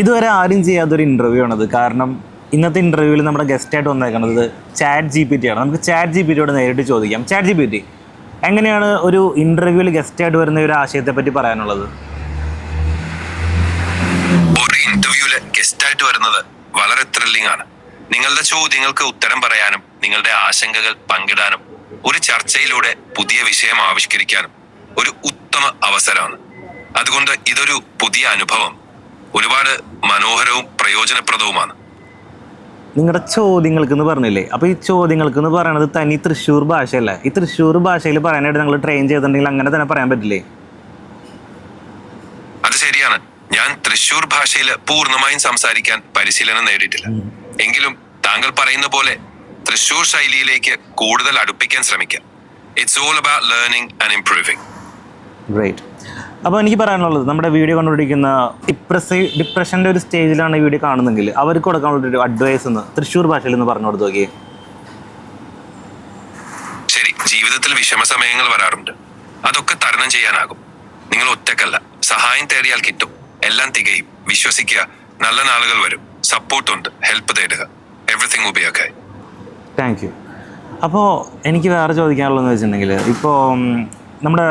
ഇതുവരെ ആരും ചെയ്യാത്തൊരു ഇന്റർവ്യൂ ആണത്. കാരണം ഇന്നത്തെ ഇന്റർവ്യൂവിൽ നമ്മുടെ ഗസ്റ്റായിട്ട് വന്നേക്കുന്നത് ചാറ്റ് ജി പി ടി ആണ്. നമുക്ക് ചാറ്റ് ജി പി ടിയോട് നേരിട്ട് ചോദിക്കാം. ചാറ്റ് ജി പി ടി എങ്ങനെയാണ് ഒരു ഇന്റർവ്യൂവിൽ ഗസ്റ്റായിട്ട് വരുന്ന ഒരു ആശയത്തെ പറ്റി പറയാനുള്ളത്? ഒരു ഇന്റർവ്യൂൽ ഗസ്റ്റ് ആയിട്ട് വരുന്നത് വളരെ ത്രില്ലിംഗ് ആണ്. നിങ്ങളുടെ ചോദ്യങ്ങൾക്ക് ഉത്തരം പറയാനും നിങ്ങളുടെ ആശങ്കകൾ പങ്കിടാനും ഒരു ചർച്ചയിലൂടെ പുതിയ വിഷയം ആവിഷ്കരിക്കാനും ഒരു ഉത്തമ അവസരമാണ്. അതുകൊണ്ട് ഇതൊരു പുതിയ അനുഭവം. ഒരുപാട് മനോഹരവും പ്രയോജനപ്രദവുമാണ്. നിങ്ങളുടെ ചോദ്യങ്ങൾക്ക് എന്ന് പറഞ്ഞില്ലേ അപ്പോൾ ഈ ചോദ്യങ്ങൾക്ക് എന്ന് പറയുന്നത് തനി തൃശ്ശൂർ ഭാഷയല്ല? ഈ തൃശ്ശൂർ ഭാഷയിൽ പറയാനായിട്ട് നിങ്ങൾ ട്രെയിൻ ചെയ്തിട്ടുണ്ടെങ്കിൽ അങ്ങനെ തന്നെ പറയാൻ പറ്റില്ലേ? അത് ശരിയാണ്. ഞാൻ തൃശ്ശൂർ ഭാഷയിൽ പൂർണമായും സംസാരിക്കാൻ പരിശീലനം നേടിയിട്ടില്ല. എങ്കിലും താങ്കൾ പറയുന്ന പോലെ തൃശ്ശൂർ ശൈലിയിലേക്ക് കൂടുതൽ അടുപ്പിക്കാൻ ശ്രമിക്കാം. It's all about learning and improving great അപ്പോൾ എനിക്ക് പറയാനുള്ളത് നമ്മുടെ വീഡിയോ കണ്ടുപിടിക്കുന്ന ഡിപ്രസ് ഡിപ്രഷന്റെ ഒരു സ്റ്റേജിലാണ് ഈ വീഡിയോ കാണുന്നെങ്കിൽ അവർക്ക് കൊടുക്കാനുള്ള ഒരു അഡ്വൈസ് എന്ന് തൃശ്ശൂർ ഭാഷയിൽ നിന്ന് പറഞ്ഞു കൊടുത്തു നോക്കിയേ. ശരി ജീവിതത്തിൽ വിഷമ സമയങ്ങൾ വരാറുണ്ട്. അതൊക്കെ തരണം ചെയ്യാനാകും. നിങ്ങൾ ഒറ്റക്കല്ല. സഹായം തേടിയാൽ കിട്ടും. എല്ലാം തികയും. വിശ്വസിക്കുക. നല്ല നാളുകൾ വരും. സപ്പോർട്ട് ഉണ്ട്. ഹെൽപ്പ് തേടുക. എവറിത്തിങ് ഉപയോഗമായി താങ്ക് യു അപ്പോൾ എനിക്ക് വേറെ ചോദിക്കാനുള്ളതെന്ന് വെച്ചിട്ടുണ്ടെങ്കിൽ ഇപ്പോൾ നമ്മുടെ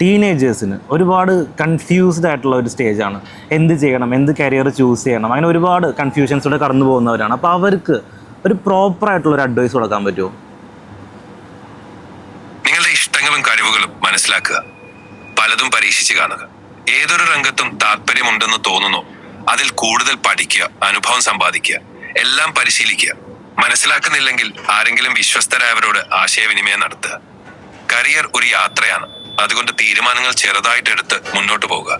ടീനേജേഴ്സിന് ഒരുപാട് കൺഫ്യൂസ്ഡ് ആയിട്ടുള്ള ഒരു സ്റ്റേജാണ് എന്ത് ചെയ്യണം? എന്ത് കരിയർ ചൂസ് ചെയ്യണം? അങ്ങനെ ഒരുപാട് കൺഫ്യൂഷൻസോടെ കടന്നു പോകുന്നവരാണ്. അപ്പോൾ അവർക്ക് ഒരു പ്രോപ്പർ ആയിട്ടുള്ള ഒരു അഡ്വൈസ് കൊടുക്കാൻ പറ്റുമോ? നിങ്ങളുടെ ഇഷ്ടങ്ങളും കഴിവുകളും മനസ്സിലാക്കുക. പലതും പരീക്ഷിച്ച് കാണുക. ഏതൊരു രംഗത്തും താല്പര്യമുണ്ടെന്ന് തോന്നുന്നു. അതിൽ കൂടുതൽ പഠിക്കുക അനുഭവം സമ്പാദിക്കുക എല്ലാം പരിശീലിക്കുക. മനസ്സിലാക്കുന്നില്ലെങ്കിൽ ആരെങ്കിലും വിശ്വസ്തരായവരോട് ആശയവിനിമയം നടത്തുക. കരിയർ ഒരു യാത്രയാണ്. അതുകൊണ്ട് തീരുമാനങ്ങൾ ചെറുതായിട്ട് എടുത്ത് മുന്നോട്ട് പോവുക.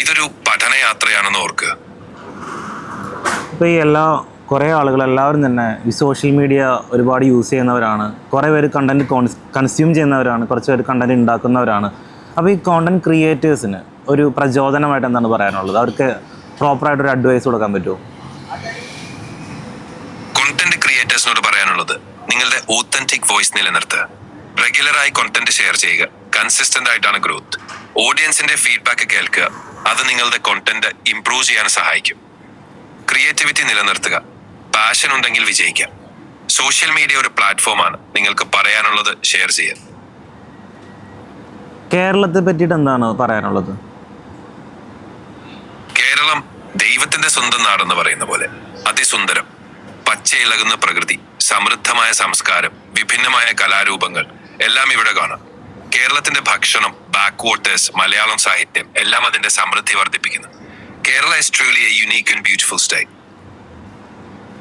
ഇതൊരു പഠനയാത്രയാണെന്ന് ഓർക്കുക. ഇപ്പോൾ ഈ എല്ലാ കുറേ ആളുകൾ എല്ലാവരും തന്നെ ഈ സോഷ്യൽ മീഡിയ ഒരുപാട് യൂസ് ചെയ്യുന്നവരാണ്. കുറേ പേര് കണ്ടന്റ് കൺസ്യൂം ചെയ്യുന്നവരാണ്. കുറച്ച് പേര് കണ്ടന്റ് ഉണ്ടാക്കുന്നവരാണ്. അപ്പോൾ ഈ കോണ്ടന്റ് ക്രിയേറ്റേഴ്സിന് ഒരു പ്രചോദനമായിട്ട് എന്താണ് പറയാനുള്ളത്? അവർക്ക് പ്രോപ്പറായിട്ടൊരു അഡ്വൈസ് കൊടുക്കാൻ പറ്റുമോ? കോണ്ടന്റ് ക്രിയേറ്റേഴ്സിനോട് പറയാനുള്ളത് നിങ്ങളുടെ ഓത്തന്റിക് വോയിസ് നിലനിർത്തുക. റെഗുലറായി കോണ്ടന്റ് ഷെയർ ചെയ്യുക. കൺസിസ്റ്റന്റ് ആയിട്ടാണ് ഗ്രോത്ത് ഓഡിയൻസിന്റെ ഫീഡ്ബാക്ക് കേൾക്കുക. അത് നിങ്ങളുടെ കോണ്ടന്റ് ഇംപ്രൂവ് ചെയ്യാൻ സഹായിക്കും. ക്രിയേറ്റിവിറ്റി നിലനിർത്തുക. പാഷൻ ഉണ്ടെങ്കിൽ വിജയിക്കാം സോഷ്യൽ മീഡിയ ഒരു പ്ലാറ്റ്ഫോമാണ് നിങ്ങൾക്ക് പറയാനുള്ളത് ഷെയർ ചെയ്യാൻ കേരളത്തെ പറ്റിയിട്ട് എന്താണ് പറയാനുള്ളത്? കേരളം ദൈവത്തിന്റെ സ്വന്തം നാടെന്ന് പറയുന്ന പോലെ അതിസുന്ദരം പച്ചയിളകുന്ന പ്രകൃതി സമൃദ്ധമായ സംസ്കാരം വിഭിന്നമായ കലാരൂപങ്ങൾ എല്ലാം ഇവിടെ കാണാം. കേരളത്തിന്റെ ഭക്ഷണം ബാക്ക് വാട്ടേഴ്സ് മലയാളം സാഹിത്യം എല്ലാം അതിന്റെ സമൃദ്ധി വർദ്ധിപ്പിക്കുന്നു. Kerala is truly a unique and beautiful style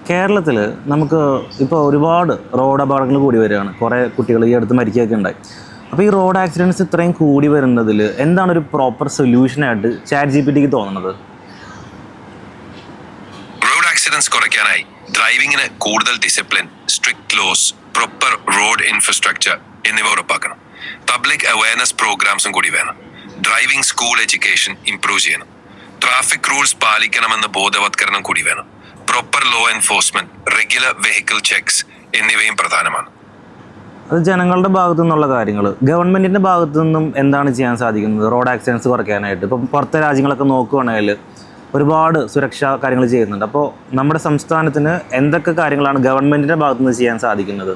കേരളത്തിൽ നമുക്ക് ഇപ്പോൾ ഒരുപാട് റോഡ് അപകടങ്ങൾ കൂടി വരികയാണ്. കുറേ കുട്ടികൾ ഈ അടുത്ത് മരിക്കുകയൊക്കെ ഉണ്ടായി. അപ്പോൾ ഈ റോഡ് ആക്സിഡന്റ്സ് ഇത്രയും കൂടി വരുന്നതിൽ എന്താണ് ഒരു പ്രോപ്പർ സൊല്യൂഷനായിട്ട് ചാറ്റ് ജി പി ടിക്ക് തോന്നുന്നത്? റോഡ് ആക്സിഡൻസ് കുറയ്ക്കാനായി ഡ്രൈവിംഗിന് കൂടുതൽ discipline strict laws proper road infrastructure എന്നിവ ഉറപ്പാക്കണം. പബ്ലിക് അവയർനെസ് പ്രോഗ്രാംസും കൂടി വേണം. ഡ്രൈവിംഗ് സ്കൂൾ എഡ്യൂക്കേഷൻ ഇംപ്രൂവ് ചെയ്യണം. ട്രാഫിക് റൂൾസ് പാലിക്കണമെന്ന ബോധവത്കരണം കൂടി വേണം. Proper law enforcement regular vehicle checks എന്നിവയും പ്രധാനമാണ്. അത് ജനങ്ങളുടെ ഭാഗത്തു നിന്നുള്ള കാര്യങ്ങൾ. ഗവൺമെന്റിന്റെ ഭാഗത്തു നിന്നും എന്താണ് ചെയ്യാൻ സാധിക്കുന്നത്? റോഡ് ആക്സിഡൻസ് കുറയ്ക്കാനായിട്ട്. ഇപ്പം പുറത്തെ രാജ്യങ്ങളൊക്കെ നോക്കുകയാണെങ്കിൽ ഒരുപാട് സുരക്ഷാ കാര്യങ്ങൾ ചെയ്യുന്നുണ്ട്. അപ്പോൾ നമ്മുടെ സംസ്ഥാനത്തിന് എന്തൊക്കെ കാര്യങ്ങളാണ് ഗവൺമെന്റിന്റെ ഭാഗത്തു നിന്ന് ചെയ്യാൻ സാധിക്കുന്നത്?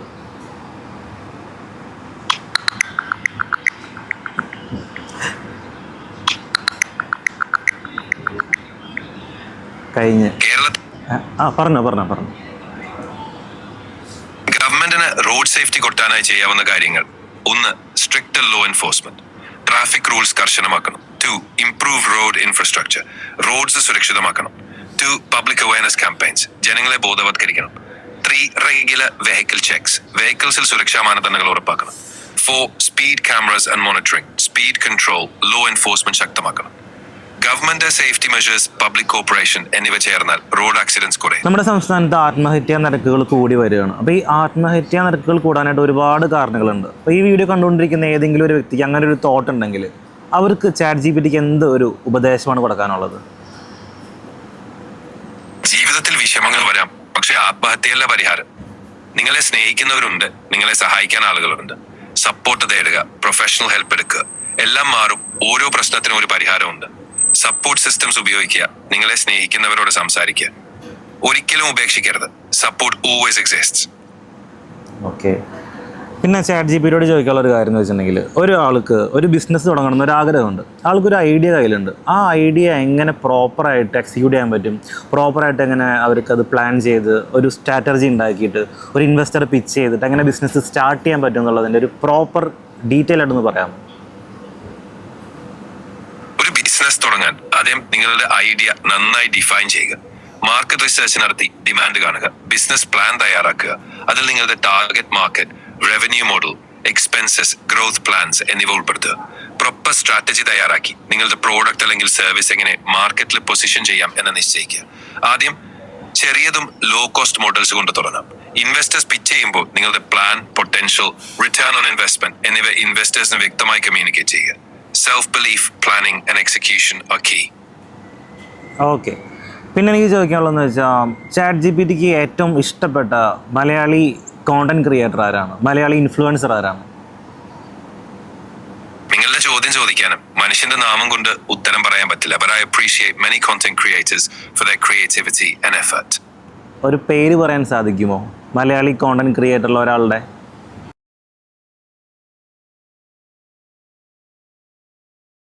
കഴിഞ്ഞ്. ആ പറഞ്ഞോ പറഞ്ഞോ പറഞ്ഞു. ഗവൺമെന്റിന് റോഡ് സേഫ്റ്റി കൊട്ടാനായി ചെയ്യാവുന്ന കാര്യങ്ങൾ. ഒന്ന് strict law enforcement traffic rules കർശനമാക്കണം. Two improve road infrastructure roads സുരക്ഷിതമാക്കണം. Two public awareness campaigns ജനങ്ങളെ ബോധവത്കരിക്കണം. ത്രീ റെഗുലർ വെഹിക്കിൾ ചെക്സ് വെഹിക്കിൾസിൽ സുരക്ഷാ മാനദണ്ഡങ്ങൾ ഉറപ്പാക്കണം. Four speed cameras and monitoring speed control law enforcement ശക്തമാക്കണം. Government safety measures public corporation എന്നിവ ചേർന്നാൽ road accidents കുറയും. നമ്മുടെ സംസ്ഥാനത്ത് ആത്മഹത്യാ നിരക്കുകൾ കൂടി വരികയാണ്. അപ്പോൾ ഈ ആത്മഹത്യാ നിരക്കുകൾ കൂടാനായിട്ട് ഒരുപാട് കാരണങ്ങളുണ്ട്. അപ്പോൾ ഈ വീഡിയോ കണ്ടുകൊണ്ടിരിക്കുന്ന ഏതെങ്കിലും ഒരു വ്യക്തിക്ക് അങ്ങനെ ഒരു തോട്ട് ഉണ്ടെങ്കിൽ അവർക്ക് ചാറ്റ് ജി പി ടിക്ക് എന്ത് ഒരു ഉപദേശമാണ് കൊടുക്കാനുള്ളത്? ജീവിതത്തിൽ വിഷമങ്ങൾ വരാം പക്ഷെ ആത്മഹത്യയല്ല പരിഹാരം. നിങ്ങളെ സ്നേഹിക്കുന്നവരുണ്ട് നിങ്ങളെ സഹായിക്കാൻ ആളുകളുണ്ട്. സപ്പോർട്ട് തേടുക പ്രൊഫഷണൽ ഹെൽപ്പ് എടുക്കുക എല്ലാം മാറും ഓരോ പ്രശ്നത്തിനും ഒരു പരിഹാരമുണ്ട്. സപ്പോർട്ട് സിസ്റ്റംസ് ഉപയോഗിക്കുക. നിങ്ങളെ സ്നേഹിക്കുന്നവരോട് സംസാരിക്കുക. ഒരിക്കലും ഉപേക്ഷിക്കരുത്. സപ്പോർട്ട് ഓൾവേസ് എക്സിസ്റ്റ് ഓക്കെ പിന്നെ ചാറ്റ് ജി പിയോട് ചോദിക്കാനുള്ള ഒരു കാര്യം എന്ന് വെച്ചിട്ടുണ്ടെങ്കിൽ ഒരാൾക്ക് ഒരു ബിസിനസ് തുടങ്ങണം ഒരു ആഗ്രഹമുണ്ട്. ആൾക്കൊരു ഐഡിയ കയ്യിലുണ്ട്. ആ ഐഡിയ എങ്ങനെ പ്രോപ്പറായിട്ട് എക്സിക്യൂട്ട് ചെയ്യാൻ പറ്റും? പ്രോപ്പറായിട്ട് എങ്ങനെ അവർക്ക് അത് പ്ലാൻ ചെയ്ത് ഒരു സ്ട്രാറ്റജി ഉണ്ടാക്കിയിട്ട് ഒരു ഇൻവെസ്റ്റർ പിച്ച് ചെയ്തിട്ട് എങ്ങനെ ബിസിനസ് സ്റ്റാർട്ട് ചെയ്യാൻ പറ്റും എന്നുള്ളതിന്റെ ഒരു പ്രോപ്പർ ഡീറ്റെയിൽ ആയിട്ടൊന്ന് പറയാം ഒരു ബിസിനസ് തുടങ്ങാൻ ആദ്യം നിങ്ങളുടെ ഐഡിയ നന്നായി ഡിഫൈൻ ചെയ്യുക. മാർക്കറ്റ് റിസർച്ച് നടത്തി ഡിമാൻഡ് കാണുക. ബിസിനസ് പ്ലാൻ തയ്യാറാക്കുക. അതിൽ നിങ്ങളുടെ target market revenue model expenses growth plans എന്നിവ ഉൾപ്പെടുത്തുക. പ്രോപ്പർ സ്ട്രാറ്റജി തയ്യാറാക്കി. നിങ്ങളുടെ പ്രോഡക്റ്റ് അല്ലെങ്കിൽ സർവീസ് എങ്ങനെ മാർക്കറ്റിൽ പൊസിഷൻ ചെയ്യാം എന്ന് നിശ്ചയിക്കുക. ആദ്യം ചെറിയതും ലോ കോസ്റ്റ് മോഡൽസ് കൊണ്ട് തുടങ്ങാം. ഇൻവെസ്റ്റേഴ്സ് പിച്ച് ചെയ്യുമ്പോൾ നിങ്ങളുടെ plan potential return on investment എന്നിവ ഇൻവെസ്റ്റേഴ്സിന് വ്യക്തമായി കമ്മ്യൂണിക്കേറ്റ് ചെയ്യുക. Self belief planning and execution are key okay പിന്നെ എനിക്ക് ചോദിക്കാനുള്ളതെന്ന് വെച്ചാൽ ചാറ്റ് ജി പി ടിക്ക് ഏറ്റവും ഇഷ്ടപ്പെട്ട മലയാളി കോണ്ടന്റ് ക്രിയേറ്റർ ആരാണ്? മലയാളി ഇൻഫ്ലുവൻസർ ആരാണ്? നിങ്ങളുടെ ചോദ്യം ചോദിക്കാനും മനുഷ്യന്റെ നാമം കൊണ്ട് ഉത്തരം പറയാൻ പറ്റില്ല but I appreciate many content creators for their creativity and effort ഒരു പേര് പറയാൻ സാധിക്കുമോ? മലയാളി കോണ്ടന്റ് ക്രിയേറ്ററിൽ ഒരാളുടെ